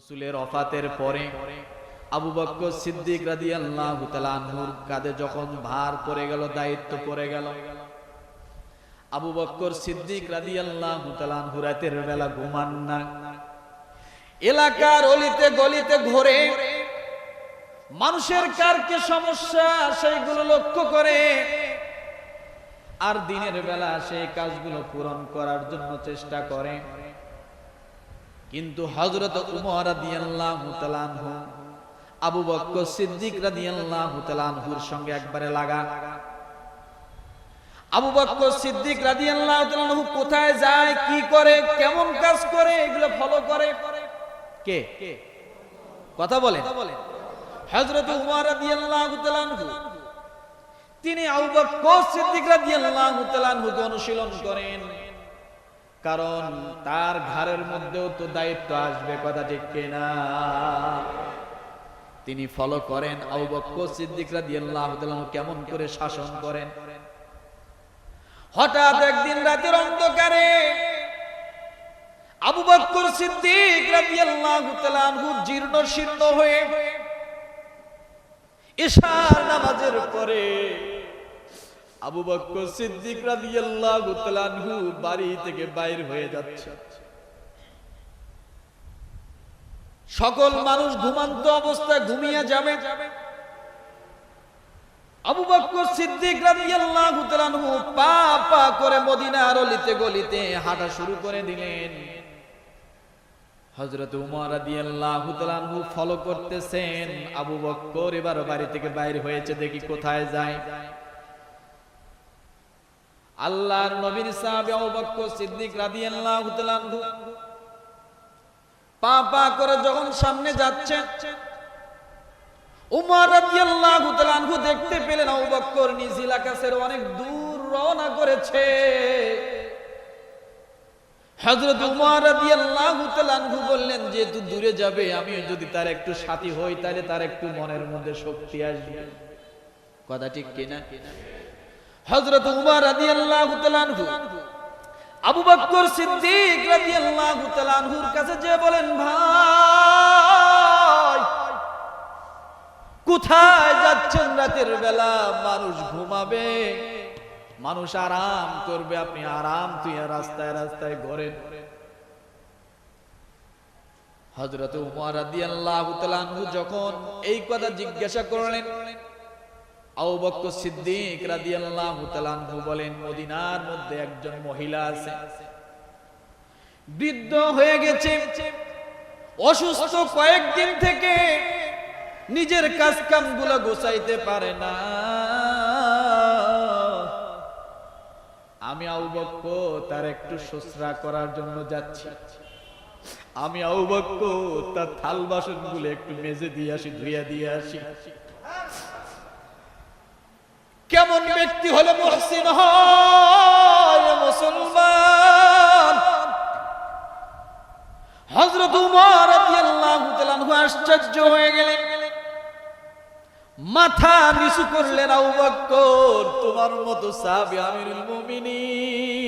রসুলের অফাতের পরে আবু বক্কর সিদ্দিক রাদিয়াল্লাহু তাআলা আনহুর কাঁধে যখন ভার পড়ে গেল, দায়িত্ব পড়ে গেল, আবু বক্কর সিদ্দিক তাআলা আনহু রাতের বেলা ঘুমান না। এলাকার অলিতে গলিতে ঘোরে মানুষের কার কি সমস্যা সেইগুলো লক্ষ্য করে। আর দিনের বেলা সেই কাজগুলো পূরণ করার জন্য চেষ্টা করে। কিন্তু হজরত উমর আবু বক্কর সিদ্দিক সঙ্গে একবারে লাগা। আবু বক্কর সিদ্দিক রাদিয়াল্লাহু কোথায় যায়, কি করে, কেমন কাজ করে, এগুলো ফলো করে? কে? কথা বলেন। হযরত উমর রাদিয়াল্লাহু তিনি আবু বক্কর সিদ্দিক রাদিয়াল্লাহু অনুশীলন করেন। কারণ তার ঘরের মধ্যেও তো দায়িত্ব আসবে, কথা ঠিক কিনা? তিনি ফলো করেন কেমন করে শাসন করেন। হঠাৎ একদিন রাতের অন্ধকারে আবু বক্কর সিদ্দিক জীর্ণ শীর্ণ হয়ে ঈশার নামাজের পরে আবু বক্কর সিদ্দিক রাদিয়াল্লাহু বাড়ি থেকে বাইর হয়ে যাচ্ছে। সকল মানুষ ঘুমান্ত অবস্থায় ঘুমিয়ে যাবে। আবু বক্কর সিদ্দিক রাদিয়াল্লাহু তাআলা আনহু পা পা করে মদিনার অলিতে গলিতে হাঁটা শুরু করে দিলেন। হযরত উমর রাদিয়াল্লাহু তাআলা আনহু ফলো করতেছেন। আবু বক্কর এবার বাড়ি থেকে বাইর হয়েছে, দেখি কোথায় যায়। আল্লাহর নবীর সাহাবী বক্কর সিদ্দিক রাদিয়াল্লাহু তাআলা আনহু পা পা করে যখন সামনে যাচ্ছে, উমর রাদিয়াল্লাহু তাআলা আনহু দেখতে পেলেন আবু বক্কর নিজ এলাকাছের অনেক দূর রওনা করেছে। হযরত উমর রাদিয়াল্লাহু তাআলা আনহু বললেন, যে তুই দূরে যাবে আমি যদি তার একটু সাথী হই, তাহলে তার একটু মনের মধ্যে শক্তি আসবে। কথা ঠিক কিনা? হযরত উমর তাআলা আনহু, আবু বকর সিদ্দিক তাআলা আনহুর কাছে যে বলেন, ভাই, কোথায় যাচ্ছেন রাতের বেলা? মানুষ ঘুমাবে, মানুষ আরাম করবে, আপনি আরাম তুই রাস্তায় রাস্তায় ঘোরেন হযরত উমর তাআলা আনহু যখন এই কথা জিজ্ঞাসা করলেন আবু বকর সিদ্দিক রাদিয়াল্লাহু তাআলা বলেন, মদিনার মধ্যে একজন মহিলা আছে। বৃদ্ধ হয়ে গেছে। অসুস্থ কয়েকদিন থেকে নিজের কাজ কামগুলো গোছাইতে পারে না। আমি আবু তার একটু শুশ্রা করার জন্য যাচ্ছি। আমি আবু তার থাল বাসনগুলো একটু মেজে দিয়ে আসি, ধুইয়া দিয়ে আসি কেমন ব্যক্তি হলে মহসিন, হয় মুসলমান। হযরত উমর আশ্চর্য হয়ে গেলেন। মাথা নিচু করলেন আবু বকর, তোমার মতো সাহাবী আমিরুল মুমিনিন।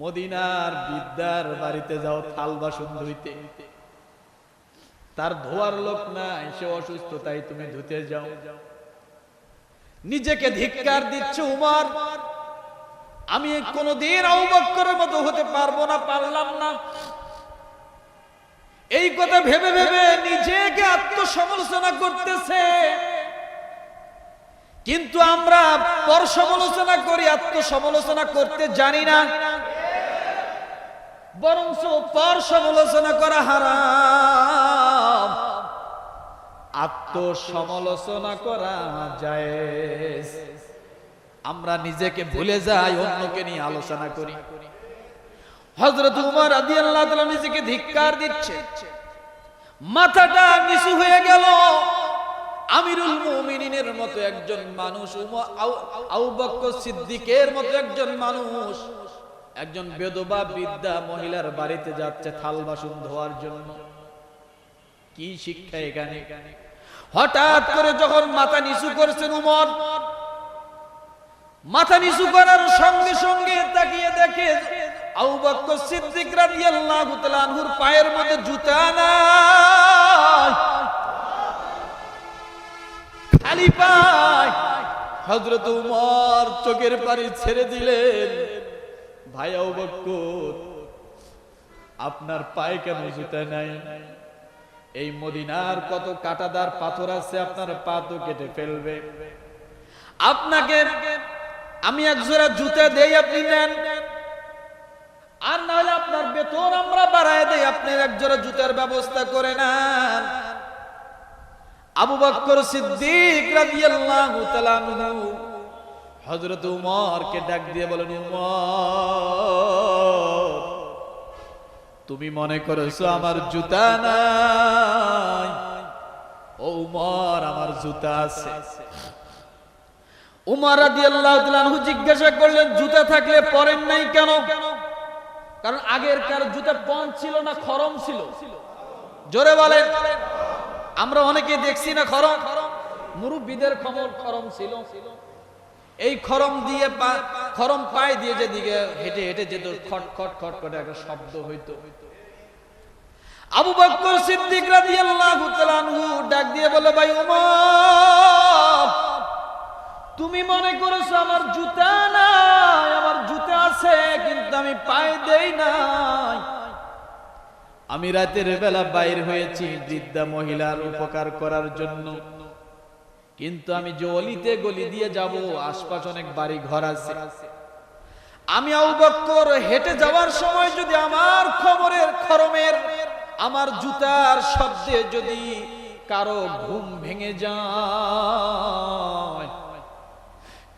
মদিনার বিদ্যার বাড়িতে যাও থাল বাসন ধুইতে। তার ধোয়ার লোক নাই, সে অসুস্থ, তাই তুমি ধুতে যাও। নিজেকে ধিক্কার দিচ্ছে উমর। আমি কোনদিন আবু বকরের মতো হতে পারব না, পারলাম না। এই কথা ভেবে ভেবে নিজেকে আত্মসমালোচনা করতেছে। কিন্তু আমরা পর সমালোচনা করি, আত্মসমালোচনা করতে জানি না। বরং পর সমালোচনা করা হারাম। আত্মসমালোচনা করা যায় আমরা নিজেকে ভুলে যাই, অন্যকে নিয়ে আলোচনা করি। হযরত উমর রাদিয়াল্লাহু তাআলা নিজেকে ধিক্কার দিচ্ছে। মাথাটা নিচু হয়ে গেল। আমিরুল মুমিনিনের মতো একজন মানুষ আবু সিদ্দিকের মতো একজন মানুষ, একজন বেদবা বিদ্যা মহিলার বাড়িতে যাচ্ছে থাল বাসন ধোয়ার জন্য। কি শিক্ষা এখানে? হঠাৎ করে যখন মাথা নিচু করছেন উমর, মাথা নিচু করার সঙ্গে সঙ্গে তাকিয়ে দেখে পায়ের মধ্যে জুতা নাই। খালি পায়। হযরত উমর চোখের পানি ছেড়ে দিলেন। ভাই আবু আপনার পায়ে কেন জুতা নাই? এই মদিনার কত কাটাদার পাথর আছে আপনার পা তো কেটে ফেলবে। আপনাকে আমি এক জোড়া জুতা দেই, আপনি নেন। আর না হলে আপনার বেতন আমরা বাড়ায় দেই, আপনি এক জোড়া জুতার ব্যবস্থা করে নেন। আবু বকর সিদ্দিক রাদিয়াল্লাহু তাআলা হযরত উমরকে ডাক দিয়ে বলেন, উমর তুমি মনে করেছ আমার জুতা নাই? ও উমর, আমার জুতা আছে। উমর রাদিয়াল্লাহু জিজ্ঞাসা করলেন, জুতা থাকলে পরেন নাই কেন? কারণ আগের কার জুতা পন ছিল না, খরম ছিল। জোরে বলেন। আমরা অনেকে দেখছি না খরম। মুরব্বীদের খমর খরম ছিল। এই খরম দিয়ে খরম পায়ে দিয়ে যেদিকে হেঁটে হেঁটে যেত, খট খট খট করে একটা শব্দ হইতো। আবু বকর সিদ্দিক ডাক দিয়ে বলে, ভাই ওমর তুমি মনে করেছ আমার জুতা নাই? আমার জুতা আছে, কিন্তু আমি পায়ে দেই নাই। আমি রাতের বেলা বাইর হয়েছি বৃদ্ধা মহিলার উপকার করার জন্য। কিন্তু আমি যে অলিতে গলি দিয়ে যাব, আশপাশ অনেক বাড়ি ঘর আছে। আমি আবু বক্কর হেঁটে যাওয়ার সময় যদি আমার খবরের খরমের, আমার জুতার শব্দে যদি কারও ঘুম ভেঙে যায়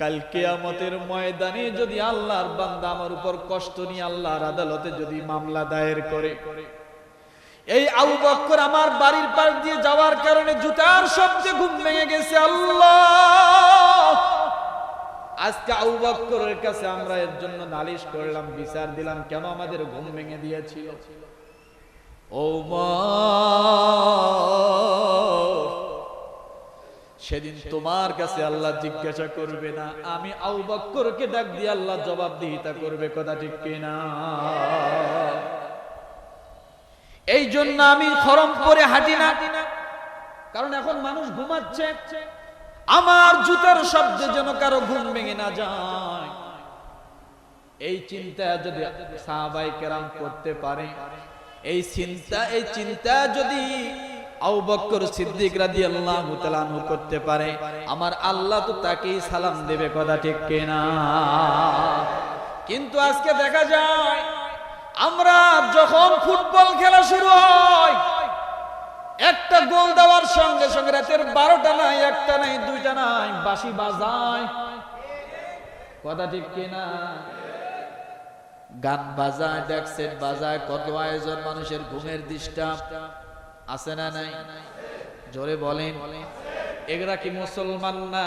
কালকে আমাদের ময়দানে যদি আল্লাহর বান্দা আমার উপর কষ্ট নিয়ে আল্লাহর আদালতে যদি মামলা দায়ের করে করে। এই আবু বক্কর আমার বাড়ির পাশ দিয়ে যাওয়ার কারণে জুতার শব্দে ঘুম ভেঙে গেছে, আল্লাহ। আজকে আবু বক্করের কাছে আমরা এর জন্য নালিশ করলাম, বিচার দিলাম, কেন আমাদের ঘুম ভেঙে দিয়েছিল? ও সেদিন তোমার কাছে আল্লাহ জিজ্ঞাসা করবে না, আমি আবু বক্করকে ডাক দিয়ে আল্লাহ জবাবদিহিতা করবে, কথা ঠিক কিনা? এই জন্য আমি খরম পরে হাঁটি না। কারণ এখন মানুষ ঘুমাচ্ছে। আমার জুতার শব্দে যেন কারও ঘুম ভেঙে না যায়। এই চিন্তা যদি সাহাবাই কেরাম করতে পারে, এই চিন্তা এই চিন্তা যদি আবু বকর সিদ্দিক করতে পারে, আমার আল্লাহ তো তাকেই সালাম দেবে, কথা ঠিক কিনা? কিন্তু আজকে দেখা যায়, আমরা যখন ফুটবল খেলা শুরু হয়, একটা গোল দেওয়ার সঙ্গে সঙ্গে রাতের বারোটা নাই, একটা নাই, দুইটা নাই বাসি বাজায়। কথা ঠিক কিনা? গান বাজায় ডেকসেট বাজায়, কত আয়োজন মানুষের ঘুমের ডিস্টার্ব আছে না নাই? জোরে বলেন। এগুলা কি মুসলমান না?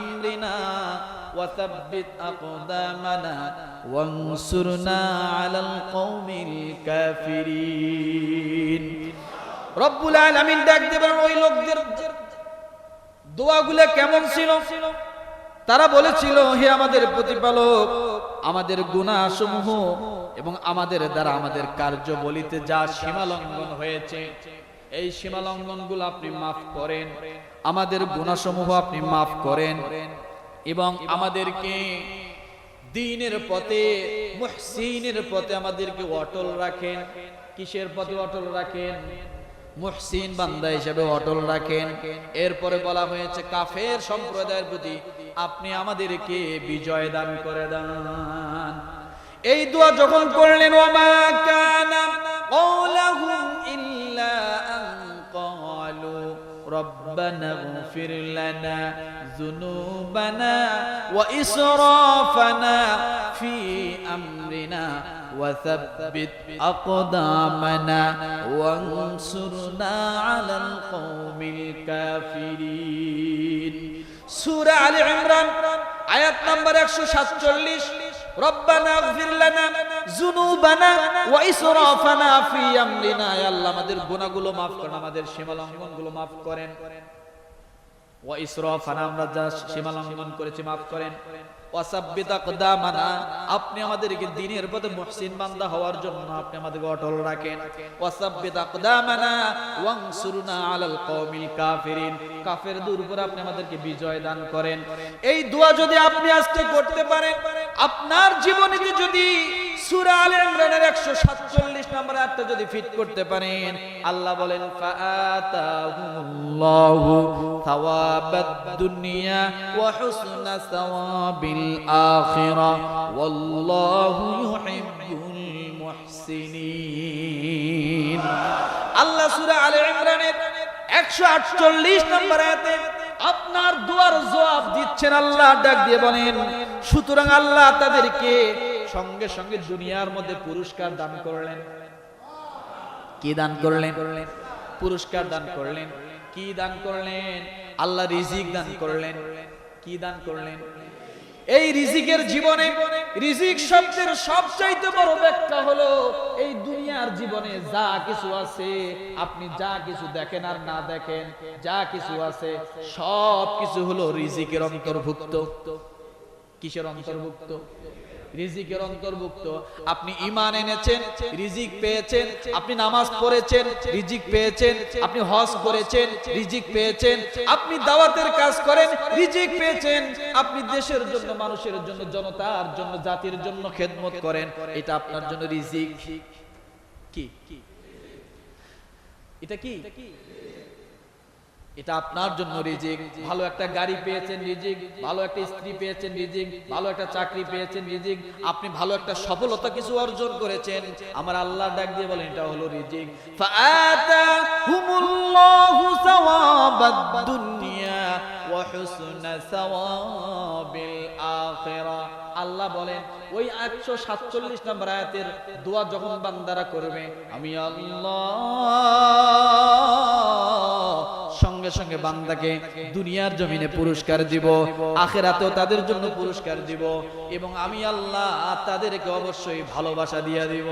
أمرنا وثبت أقدامنا وانصرنا على القوم الكافرين رب العالمين ডাক দেবেন ওই লোকদের দোয়াগুলো কেমন ছিল তারা বলেছিল হে আমাদের প্রতিপালক আমাদের গুণাসমূহ এবং আমাদের দ্বারা আমাদের কার্য বলিতে যা সীমালঙ্ঘন হয়েছে এই সীমালঙ্ঘনগুলো আপনি মাফ করেন, আমাদের গুণাসমূহ আপনি মাফ করেন এবং আমাদেরকে দিনের পথে, মুহসিনের পথে আমাদেরকে অটল রাখেন। কিসের পথে অটল রাখেন? মুহসিন বান্দা হিসেবে অটল রাখেন। এরপরে বলা হয়েছে, কাফের সম্প্রদায়ের প্রতি আপনি আমাদেরকে বিজয় দান করে দান। এই দোয়া যখন করলেন ওমা কানা ربنا اغفر لنا ذنوبنا وإسرافنا في أمرنا وثبت أقدامنا وانصرنا على القوم الكافرين سورة آل عمران آيات نمبر 147 যুনুবানা ওয়া ইসরাফানা ফি আমরিনা। য়া আল্লাহ, আমাদের গুনাহগুলো maaf করেন, আমাদের সীমা লঙ্ঘনগুলো maaf করেন। ওয়া ইসরাফানা, আমরা যা সীমা লঙ্ঘন করেছি maaf করেন। ওয়াসাব্বিত আকদামানা, আপনি আমাদেরকে দিনের পথে মুহসিন বান্দা হওয়ার জন্য আপনি আমাদেরকে অটল রাখেন। ওয়াসাব্বিত আকদামানা ওয়ানসুরনা আলাল কওমিল কাফিরিন। কাফেরদের উপর আপনি আমাদেরকে বিজয় দান করেন। এই দোয়া যদি আপনি আজকে করতে পারেন আপনার জীবনে যদি সূরা আলে ইমরানের 147 নম্বর আয়াতটা যদি ফিট করতে পারেন, আল্লাহ বলেন ফাআতাহুমুল্লাহু থাওয়াবাদ দুনিয়া ওয়া হুসনা সাওয়াবিল আখিরা, ওয়াল্লাহু ইউহিব্বুল মুহসিনিন. আল্লাহ সূরা আলে ইমরানের 148 নম্বর আয়াতে আপনার দুয়ার জবাব দিচ্ছেন আল্লাহ, ডাক দিয়ে বলেন, সুতরাং আল্লাহ তাদেরকে সঙ্গে সঙ্গে দুনিয়ার মধ্যে পুরস্কার দান করলেন। কি দান করলেন? পুরস্কার দান করলেন। কি দান করলেন? আল্লাহ রিজিক দান করলেন। কি দান করলেন? এই রিজিকের জীবনে, রিজিক শব্দের সবচাইতে বড় ব্যাখ্যা হলো, এই দুনিয়ার জীবনে যা কিছু আছে, আপনি যা কিছু দেখেন আর না দেখেন, যা কিছু আছে সব কিছু হলো রিজিকের অন্তর্ভুক্ত। কিসের অন্তর্ভুক্ত? রিজিকের অন্তর্ভুক্ত। আপনি ইমান এনেছেন, রিজিক পেয়েছেন, আপনি নামাজ পড়েছেন, রিজিক পেয়েছেন, আপনি হজ করেছেন, রিজিক পেয়েছেন, আপনি দাওয়াতের কাজ করেন, রিজিক পেয়েছেন, আপনি দেশের জন্য, মানুষের জন্য, জনতার জন্য, জাতির জন্য খেদমত করেন, এটা আপনার জন্য রিজিক। কি? এটা কি? এটা আপনার জন্য রিজিক। ভালো একটা গাড়ি পেয়েছেন রিজিক, ভালো একটা স্ত্রী পেয়েছেন রিজিক, ভালো একটা চাকরি পেয়েছেন রিজিক, আপনি ভালো একটা সফলতা কিছু অর্জন করেছেন। আমার আল্লাহ ডাক দিয়ে বলেন, এটা হলো রিজিক। দুনিয়া আল্লাহ বলেন, ওই 147 নম্বর আয়াতের দোয়া যখন বান্দারা করবে, আমি আল্লাহ সঙ্গে বান্দাকে দুনিয়ার জমিনে পুরস্কার দিব, আখেরাতেও তাদের জন্য পুরস্কার দিব এবং আমি আল্লাহ তাদেরকে অবশ্যই ভালোবাসা দিয়ে দিব।